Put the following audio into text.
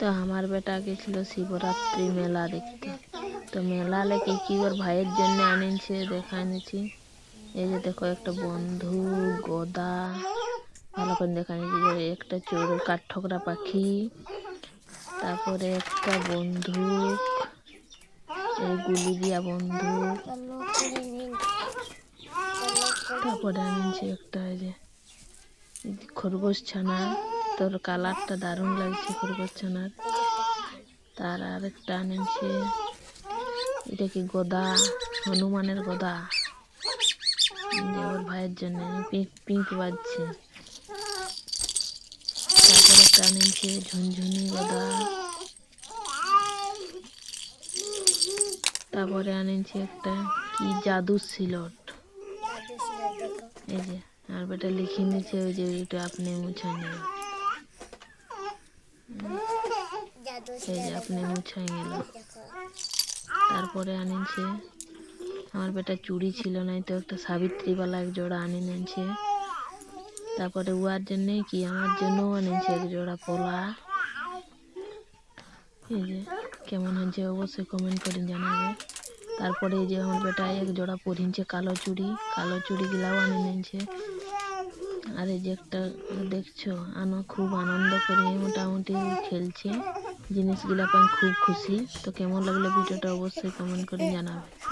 তো আমার বেটা গেছিল শিবরাত্রি মেলা দেখতে। তো মেলা লেগে কি ওর ভাইয়ের জন্য আনিছে দেখা নিছি এই যে দেখো একটা বন্ধু, গদা, ভালো করে দেখা নিছি একটা চোর কাঠঠোকরা পাখি, তারপরে একটা বন্দুক, এই গুলি দিয়া বন্দুক, তারপরে আনিছি একটা এই যে খরগোশ ছানা। তোর কালারটা দারুণ লাগছে খরগোশ ছানার তার আরেকটা আনিছে, এটা কি গদা? হনুমানের গদা। ওর ভাইয়ের জন্য পিঙ্ক পিঙ্ক বাজছে। তারপরে একটা আনিছে, ঝুনঝুনি গদা। তারপরে আনিছে একটা কি জাদু সিলট। এই যে, আর বেটা লিখে নিচ্ছে ওই যে এটা আপনি মুছাই নিল এই যে আপনি মুছাই নিল তারপরে আনেছে আমার বেটা চুড়ি ছিল নাই তো একটা সাবিত্রীবালা এক জোড়া আনি নিয়েছে তারপরে উয়ার জন্যে কি? আমার জন্যও আনেছে এক জোড়া পলা এই যে কেমন হয়েছে অবশ্যই কমেন্ট করে জানাবে। তারপরে এই যে আমার বেটা এক জোড়া পরিনছে কালো চুড়ি কালো চুড়ি আনে আনি নিয়েছে আর এই যে একটা দেখছ আনো খুব আনন্দ করে, মোটামুটি খেলছে। জিনিসগুলো পাই খুব খুশি। তো কেমন লাগল ভিডিওটা অবশ্যই কমেন্ট করে জানাবে।